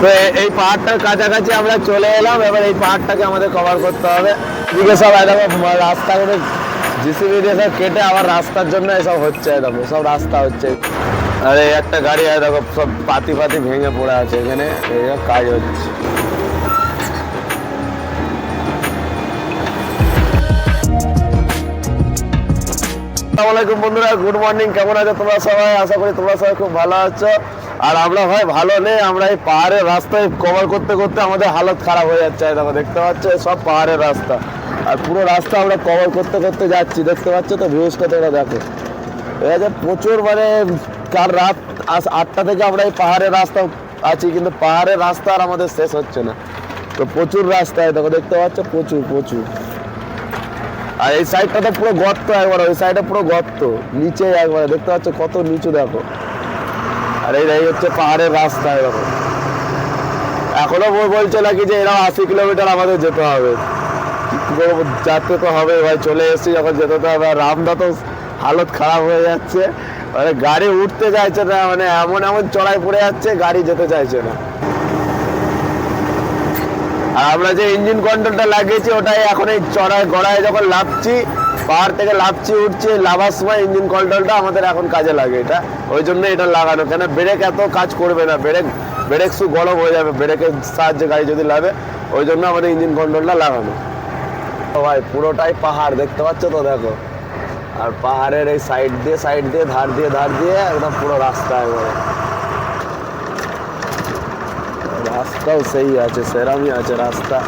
তো এই পাহাড়টার কাছাকাছি আমরা চলে এলাম, এবার এই পাহাড়টাকে আমাদের কভার করতে হবে। এদিকে সব একদম রাস্তাগুলো জিসিবি দিয়ে সব কেটে আবার রাস্তার জন্য এসব হচ্ছে, দেখো, সব রাস্তা হচ্ছে। আর এই একটা গাড়ি দেখো, সব পাতি পাতি ভেঙে পড়ে আছে এখানে, এই সব কাজ হচ্ছে। আসসালামু আলাইকুম বন্ধুরা গুড মর্নিং কেমন আছো তোমরা সবাই? আশা করি তোমরা সবাই খুব ভালো আছো। আর আমরা ভাই ভালো নেই, আমরা এই পাহাড়ের রাস্তায় কভার করতে করতে আমাদের হালত খারাপ হয়ে যাচ্ছে। দেখো, দেখতে পাচ্ছ? সব পাহাড়ের রাস্তা। আর পুরো রাস্তা আমরা কভার করতে করতে যাচ্ছি। দেখতে পাচ্ছ তো ভিউজটা তোমরা দেখো। এই যে প্রচুর মানে কাল রাত আটটা থেকে আমরা এই পাহাড়ের রাস্তা আছি, কিন্তু পাহাড়ের রাস্তা আর আমাদের শেষ হচ্ছে না। তো প্রচুর রাস্তায় দেখো, দেখতে পাচ্ছ? প্রচুর প্রচুর। আর এই সাইডটা তো পুরো গর্ত একবার, ওই সাইডে পুরো গর্ত। নিচে একবার, দেখতে পাচ্ছ? কত নিচু দেখো। আর এই হচ্ছে পাহাড়ের রাস্তা এরকম। এখনও বলছে নাকি যে এরকম আশি কিলোমিটার আমাদের যেতে হবে। করব, তো হবে ভাই চলে এসেছি যখন যেতে তো হবে। রামদা তো হালত খারাপ হয়ে যাচ্ছে। মানে গাড়ি উঠতে চাইছে না মানে এমন এমন চড়াই পড়ে যাচ্ছে গাড়ি যেতে চাইছে না। আর আমরা যে ইঞ্জিন কন্ট্রোলটা লাগিয়েছি ওটাই এখন এই চড়াই গড়ায় যখন লাফছি পাহাড় থেকে লাফছি, উঠছি, লাভার সময় ইঞ্জিন কন্ট্রোলটা আমাদের এখন কাজে লাগে এটা। ওই জন্য এটা লাগানো। কেন? ব্রেক এত কাজ করবে না। ব্রেক ব্রেক শু গরম হয়ে যাবে। ব্রেকের সাহায্যে গাড়ি যদি লাগে ওই জন্য আমাদের ইঞ্জিন কন্ট্রোলটা লাগানো। ভাই, পুরোটাই পাহাড়। দেখতে পাচ্ছ তো? দেখো। আর পাহাড়ের এই সাইড দিয়ে সাইড দিয়ে, ধার দিয়ে ধার দিয়ে একদম পুরো রাস্তা একবারে। রাস্তাও সেই আছে, সেরামই আছে রাস্তা।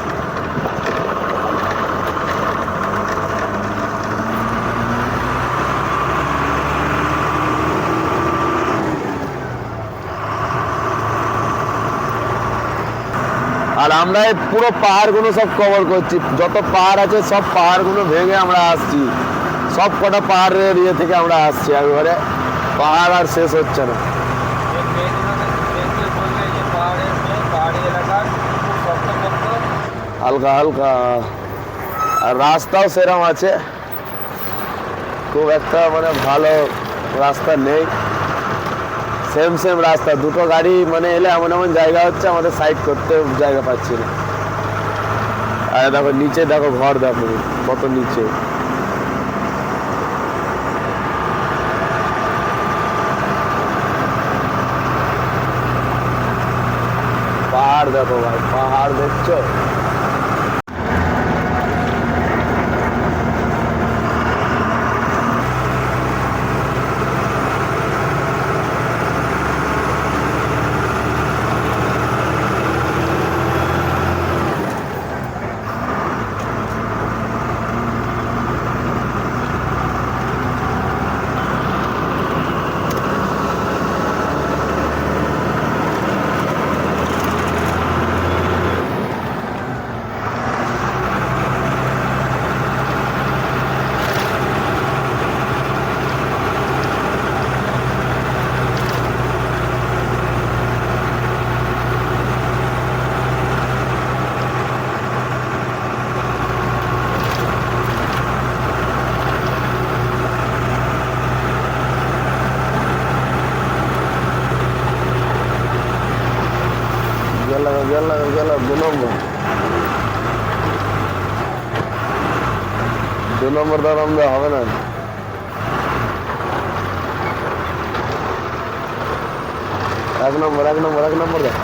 আর আমরা এই পুরো পাহাড়গুলো সব কভার করছি। যত পাহাড় আছে সব পাহাড়গুলো ভেঙে আমরা আসছি। সব কটা পাহাড়ের ইয়ে থেকে আমরা আসছি। একবারে পাহাড় আর শেষ হচ্ছে না। হালকা হালকা। আর রাস্তাও সেরম আছে। খুব একটা মানে ভালো রাস্তা নেই। সেম সেম রাস্তা। দুটো গাড়ি মানে এলে এমন এমন জায়গা হচ্ছে, আমাদের সাইড করতে জায়গা পাচ্ছি না। আর দেখো, নিচে দেখো ঘর, দেখো, কত নিচে। পাহাড় দেখো ভাই, পাহাড় দেখছ গেল গেল গেল দু নম্বর দু নম্বর দেওয়া হবে না। এক নম্বর এক নম্বর এক নম্বর দেখ।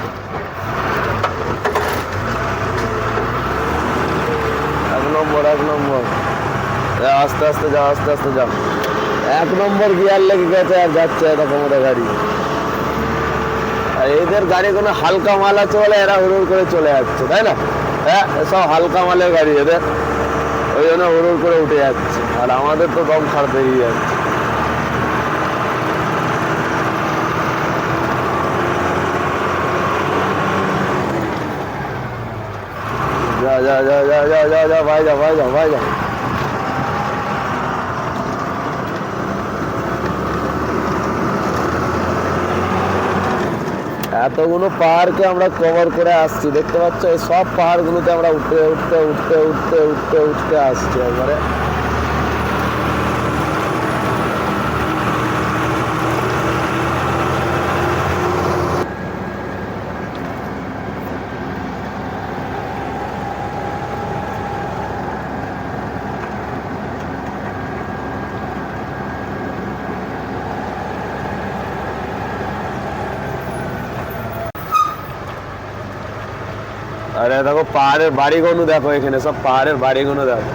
এক নম্বর এক নম্বর। আস্তে আস্তে যাও আস্তে আস্তে যাও এক নম্বর গিয়ার লেগে গেছে আর যাচ্ছে এরকম ওটা গাড়ি। আর এদের গাড়ি কোনো হালকা মাল আছে বলে এরা হুড়ুর করে চলে যাচ্ছে, তাই না? হ্যাঁ সব হালকা মালের গাড়ি এদের। ওই জন্য হুড়ুর করে উঠে যাচ্ছে। আর আমাদের তো দম ছাড় বেরিয়ে যাচ্ছে। যা যা যা যা যা যা যা, ভাই যা ভাই যা ভাই, যা। এতগুলো পাহাড়কে আমরা কভার করে আসছি। দেখতে পাচ্ছ? এই সব পাহাড়গুলোতে আমরা উঠতে উঠতে উঠতে উঠতে উঠতে উঠতে আসছি একবারে। আরে দেখো পাহাড়ের বাড়িগুলো দেখো এখানে সব পাহাড়ের বাড়িগুলো দেখো।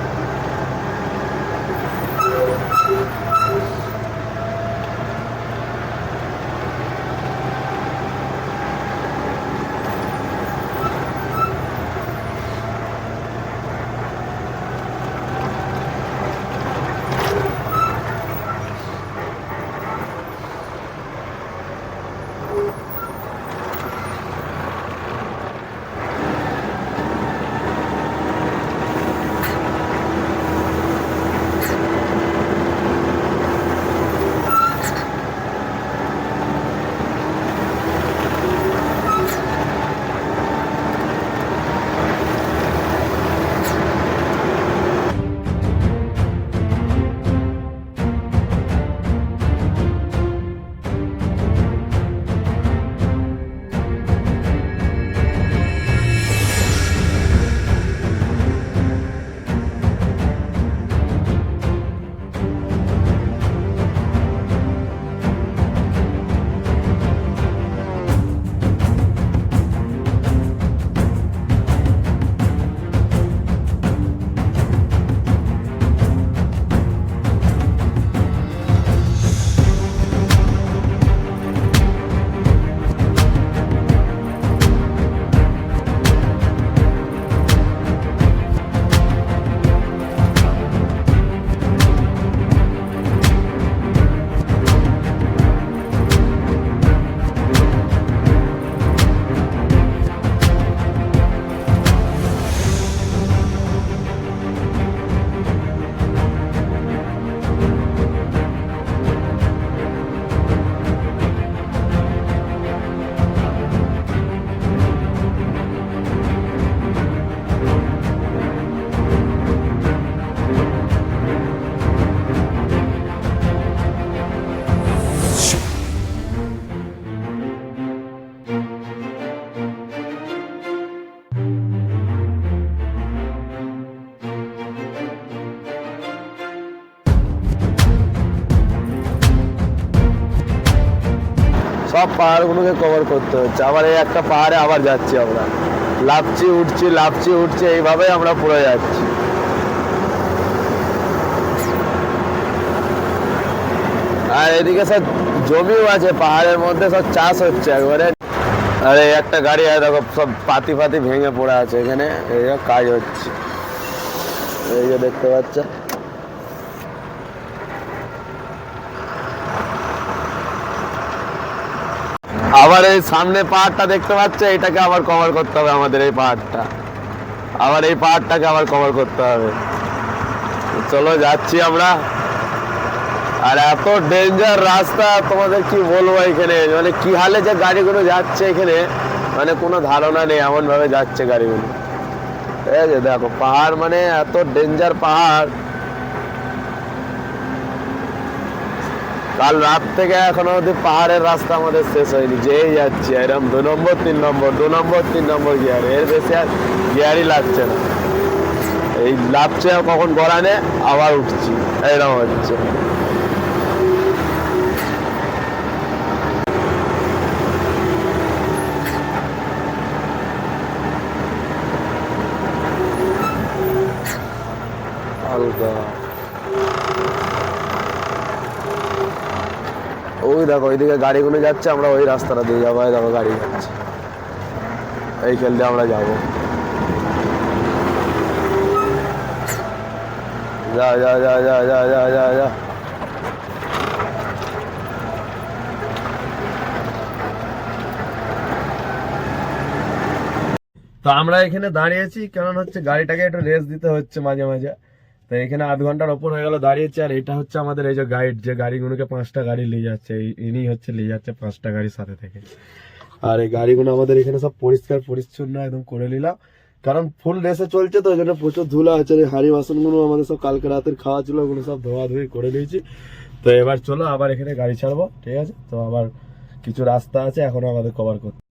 পাহাড়গুলোকে কভার করতে হচ্ছে। আবার এই একটা পাহাড়ে আবার যাচ্ছি আমরা। লাফছি, উঠছি লাফছি, উঠছি, এইভাবেই আমরা পড়ে যাচ্ছি। আর এদিকে সব জমিও আছে, পাহাড়ের মধ্যে সব চাষ হচ্ছে একবারে। আর এই একটা গাড়ি আছে দেখো সব পাতি ফাতি ভেঙে পড়ে আছে এখানে। এই কাজ হচ্ছে। এই যে দেখতে পাচ্ছ? আবার এই সামনে পাহাড়টা দেখতে পাচ্ছ, এটাকে আবার কভার করতে হবে আমাদের এই পাহাড়টা। আবার এই পাহাড়টাকে আবার কভার করতে হবে। চলো যাচ্ছি আমরা। আর এত ডেঞ্জার রাস্তা, তোমাদের কি বলব এখানে? মানে কি হালে যে গাড়িগুলো যাচ্ছে এখানে মানে কোনো ধারণা নেই এমন ভাবে যাচ্ছে গাড়িগুলো। ঠিক আছে দেখো, পাহাড় মানে এত ডেঞ্জার পাহাড়। কাল রাত থেকে এখনও অব্দি পাহাড়ের রাস্তা আমাদের শেষ হয়নি, যেই যাচ্ছি এরকম দু নম্বর, তিন নম্বর, দু নম্বর, তিন নম্বর গিয়ার, এর বেশি আর গিয়ারই লাগছে না। এই লাভছে কখন গড়ানে, আবার উঠছি এরকম হচ্ছে। হালকা ওই দেখো, ওইদিকে গাড়িগুলো যাচ্ছে, আমরা ওই রাস্তাটা দিয়ে যাব দেখো গাড়ি যাচ্ছে। এই খেলতে আমরা যাব। যা যা যা যা যা যা যা যা। তো আমরা এখানে দাঁড়িয়েছি, কারণ হচ্ছে গাড়িটাকে একটু রেস্ট দিতে হচ্ছে মাঝে মাঝে। তো এখানে আধ ঘণ্টার ওপর হয়ে গেল দাঁড়িয়েছে, আর এটা হচ্ছে আমাদের এই যে গাইড যে গাড়িগুলোকে পাঁচটা গাড়ি নিয়ে যাচ্ছে ইনি হচ্ছে নিয়ে যাচ্ছে পাঁচটা গাড়ির সাথে থেকে। আর এই গাড়িগুলো আমাদের এখানে সব পরিষ্কার, পরিচ্ছন্ন একদম করে নিলাম। কারণ ফুল রেসে চলছে তো ওই জন্য প্রচুর ধুলা আছে, এই হাঁড়ি বাসনগুলো আমাদের সব কালকে রাতের খাওয়া ছিল, ওগুলো সব ধোয়া ধুই করে দিয়েছি তো এবার চলো আবার এখানে গাড়ি ছাড়বো, ঠিক আছে? তো আবার কিছু রাস্তা আছে, এখনও আমাদের কভার করতে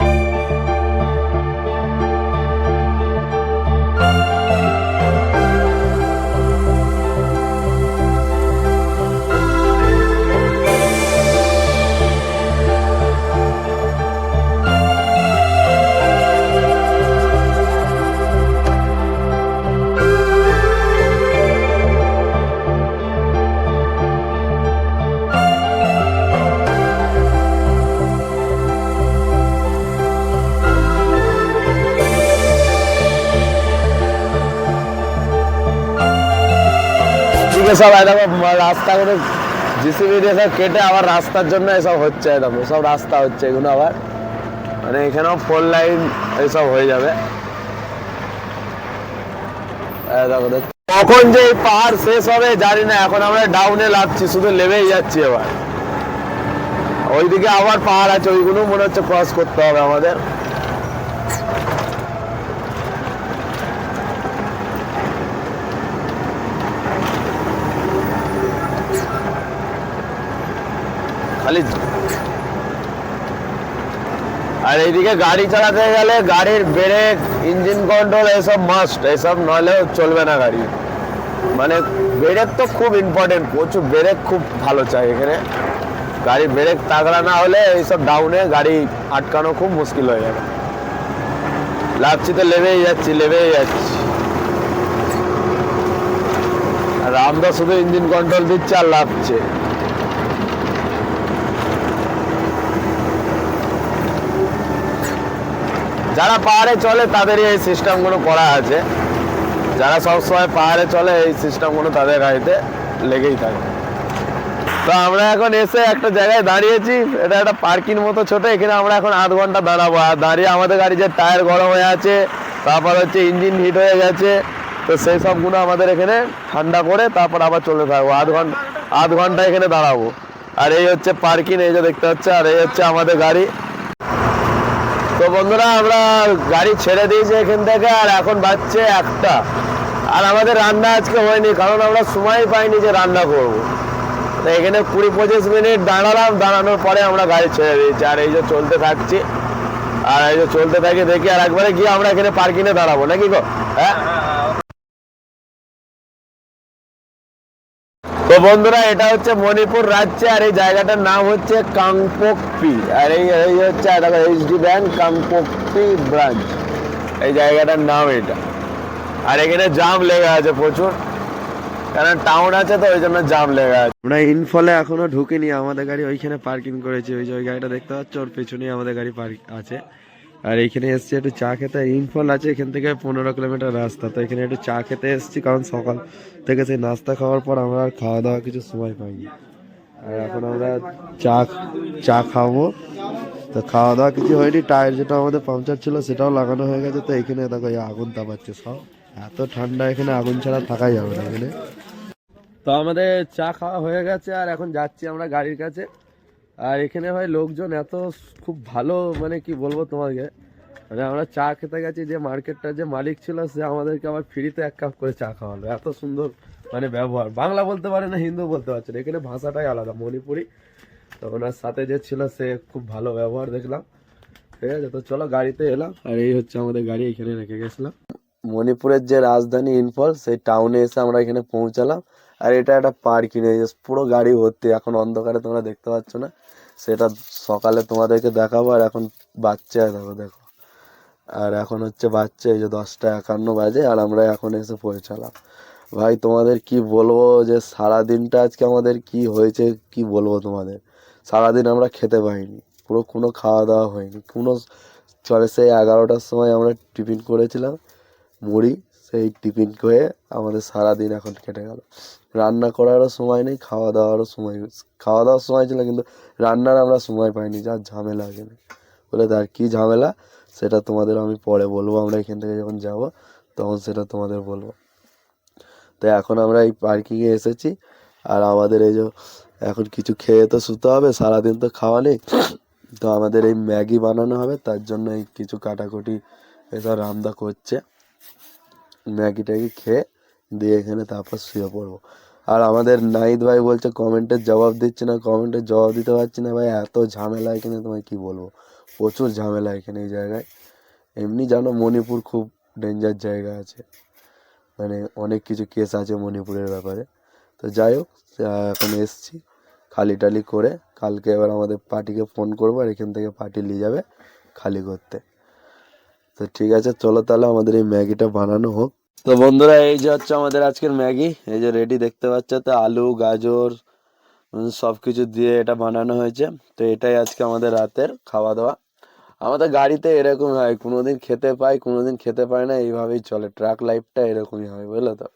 এদিকে সব একদম রাস্তাগুলো জিসিবি দিয়ে সব কেটে আবার রাস্তার জন্য এসব হচ্ছে একদম সব রাস্তা হচ্ছে এগুলো আবার। মানে এখানেও ফোর লাইন এইসব হয়ে যাবে। কখন যে পাহাড় শেষ হবে জানি না, এখন আমরা ডাউনে লাগছি, শুধু লেবেই যাচ্ছি এবার। ওইদিকে আবার পাহাড় আছে ওইগুলো মনে হচ্ছে ক্রস করতে হবে আমাদের। খালি আর এইদিকে গাড়ি চালাতে গেলে গাড়ির ব্রেক, ইঞ্জিন কন্ট্রোল এসব মাস্ট এসব চলবে না গাড়ি। মানে ব্রেক তো খুব ইম্পর্টেন্ট প্রচুর ব্রেক খুব ভালো চাই এখানে। গাড়ির ব্রেক তাগড়া না হলে এইসব ডাউনে গাড়ি আটকানো খুব মুশকিল হয়ে যাবে। লাভছি তো লেবেই যাচ্ছি লেবেই যাচ্ছি। আমরা শুধু ইঞ্জিন কন্ট্রোল দিচ্ছে আর লাভছে যারা পাহাড়ে চলে, তাদেরই এই সিস্টেমগুলো করা আছে। যারা সবসময় পাহাড়ে চলে, এই সিস্টেমগুলো তাদের গাড়িতে লেগেই থাকে। তো আমরা এখন এসে একটা জায়গায় দাঁড়িয়েছি। এটা একটা পার্কিং মতো ছোট, এখানে আমরা এখন আধ ঘণ্টা দাঁড়াবো। আর দাঁড়িয়ে আমাদের গাড়ি যে টায়ার গরম হয়ে আছে, তারপর হচ্ছে ইঞ্জিন হিট হয়ে গেছে, তো সেই সবগুলো আমাদের এখানে ঠান্ডা করে তারপর আবার চলে থাকব। আধ ঘণ্টা আধ ঘণ্টা এখানে দাঁড়াবো। আর এই হচ্ছে পার্কিং, এই যে দেখতে পাচ্ছে, আর এই হচ্ছে আমাদের গাড়ি। বন্ধুরা, আমরা গাড়ি ছেড়ে দিয়েছি এখান থেকে, আর এখন বাজছে একটা। আর আমাদের রান্না আজকে হয়নি, কারণ আমরা সময় পাইনি যে রান্না করব। এখানে কুড়ি পঁচিশ মিনিট দাঁড়ালাম, দাঁড়ানোর পরে আমরা গাড়ি ছেড়ে দিয়েছি। আর এই যে চলতে থাকছি, আর এই যে চলতে থাকি, দেখি আর একবারে গিয়ে আমরা এখানে পার্কিংয়ে দাঁড়াবো, নাকি গো? হ্যাঁ তো বন্ধুরা, এটা হচ্ছে মণিপুর রাজ্যে, আর এই জায়গাটার নাম হচ্ছে কাংপোকপি। আর এই এই হচ্ছে এইচডি ব্যাংক কাংপোকপি ব্রাঞ্চ। এই জায়গাটার নাম এটা। আর এখানে জাম লেগে আছে প্রচুর। কারণ টাউন আছে তো, ওই জন্য জাম লেগে আছে। আমরা ইনফলে এখনও ঢুকিনি, আমাদের গাড়ি ওইখানে পার্কিং করেছি। ওই যে ওই গাড়িটা দেখতে পাচ্ছ? ওর পেছনেই আমাদের গাড়ি পার্ক আছে। আর এইখানে এসছি একটু চা খেতে। ইনফল আছে এখান থেকে পনেরো কিলোমিটার রাস্তা। তো এখানে একটু চা খেতে এসছি, কারণ সকাল থেকে সেই নাস্তা খাওয়ার পর আমরা আর খাওয়া দাওয়া কিছু সময় পাইনি। আর এখন আমরা চা চা খাব। তো খাওয়া দাওয়া কিছু হয়নি, টায়ার যেটা আমাদের পাংচার ছিল সেটাও লাগানো হয়ে গেছে। তো এখানে দেখো আগুন তাপাচ্ছে সব। এত ঠান্ডা এখানে আগুন ছাড়া থাকাই যাবে না এখানে। তো আমাদের চা খাওয়া হয়ে গেছে, আর এখন যাচ্ছি আমরা গাড়ির কাছে। আর এখানে ভাই লোকজন এত খুব ভালো মানে কি বলব তোমাকে? মানে আমরা চা খেতে গেছি, যে মার্কেটটার যে মালিক ছিল সে আমাদেরকে আবার ফ্রিতে এক কাপ করে চা খাওয়ালো। এত সুন্দর মানে ব্যবহার। বাংলা বলতে পারে না, হিন্দু বলতে পারছে না। এখানে ভাষাটাই আলাদা, মণিপুরি। তো ওনার সাথে যে ছিল সে খুব ভালো ব্যবহার দেখলাম। ঠিক আছে, তো চলো গাড়িতে এলাম। আর এই হচ্ছে আমাদের গাড়ি, এখানে রেখে গেছিলাম। মণিপুরের যে রাজধানী ইনফল সেই টাউনে এসে আমরা এখানে পৌঁছালাম। আর এটা একটা পার্কিং পুরো গাড়ি ভর্তি, এখন অন্ধকারে তোমরা দেখতে পাচ্ছ না। সেটা সকালে তোমাদেরকে দেখাবো আর এখন বাচ্চা দেখো দেখো। আর এখন হচ্ছে বাচ্চা, এই যে দশটা একান্ন বাজে আর আমরা এখন এসে পৌঁছালাম। ভাই, তোমাদের কি বলব যে সারা দিনটা আজকে আমাদের কি হয়েছে, কি বলব তোমাদের? সারাদিন আমরা খেতে পাইনি, পুরো কোনো খাওয়া দাওয়া হয়নি। কোনো চলে সেই এগারোটার সময় আমরা টিফিন করেছিলাম, মুড়ি, সেই টিফিন করে আমাদের সারা দিন এখন কেটে গেল। রান্না করারও সময় নেই খাওয়া দাওয়ারও সময় খাওয়া দাওয়ার সময় ছিল কিন্তু রান্নার আমরা সময় পাইনি, যা ঝামেলা এখানে। বলে তার কি ঝামেলা? সেটা তোমাদের আমি পরে বলব। আমরা এখান থেকে যখন যাব, তখন সেটা তোমাদের বলব। তো এখন আমরা এই পার্কিংয়ে এসেছি। আর আমাদের এই যে এখন কিছু খেয়ে তো শুতে হবে, সারাদিন তো খাওয়া নেই। তো আমাদের এই ম্যাগি বানানো হবে, তার জন্য এই কিছু কাটাকুটি এসব রামদা করছে। ম্যাগি ট্যাগি খেয়ে দিয়ে এখানে তারপর শুয়ে পড়ব। আর আমাদের নাহিদ ভাই বলছে কমেন্টের জবাব দিচ্ছে না কমেন্টের জবাব দিতে পারছি না ভাই, এত ঝামেলা এখানে, তোমায় কি বলব? প্রচুর ঝামেলা এখানে এই জায়গায়। এমনি জানো মণিপুর খুব ডেঞ্জার জায়গা আছে। মানে অনেক কিছু কেস আছে মণিপুরের ব্যাপারে। তো যাই হোক এখন এসছি, খালি টালি করে কালকে এবার আমাদের পার্টিকে ফোন করব আর এখান থেকে পার্টি নিয়ে যাবে খালি করতে। তো ঠিক আছে, চলো তাহলে আমাদের এই ম্যাগিটা বানানো হোক। তো বন্ধুরা, এই যে হচ্ছে আমাদের আজকের ম্যাগি। এই যে রেডি দেখতে পাচ্ছ তো, আলু, গাজর সব কিছু দিয়ে এটা বানানো হয়েছে। তো এটাই আজকে আমাদের রাতের খাওয়া দাওয়া আমাদের গাড়িতে এরকম হয়, কোনোদিন খেতে পাই, কোনোদিন খেতে পাই না, এইভাবেই চলে। ট্রাক লাইফটা এরকমই হয়, বুঝলে তো?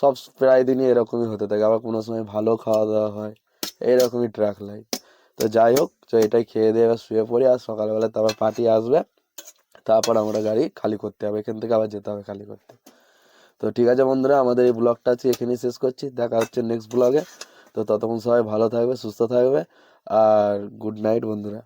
সব প্রায় দিনই এরকমই হতে থাকে। আবার কোনো সময় ভালো খাওয়া দাওয়া হয়, এইরকমই ট্রাক লাইফ তো যাই হোক, তো এটাই খেয়ে দিয়ে এবার শুয়ে পড়ি, আর সকালবেলা তারপর পার্টি আসবে। তারপর আমরা গাড়ি খালি করতে হবে, এখান থেকে আবার যেতে হবে খালি করতে। তো ঠিক আছে বন্ধুরা, আমাদের এই ব্লগটা আছে এখানেই শেষ করছি। দেখা হচ্ছে নেক্সট ব্লগে। তো ততক্ষণ সবাই ভালো থাকবে, সুস্থ থাকবে, আর গুড নাইট বন্ধুরা।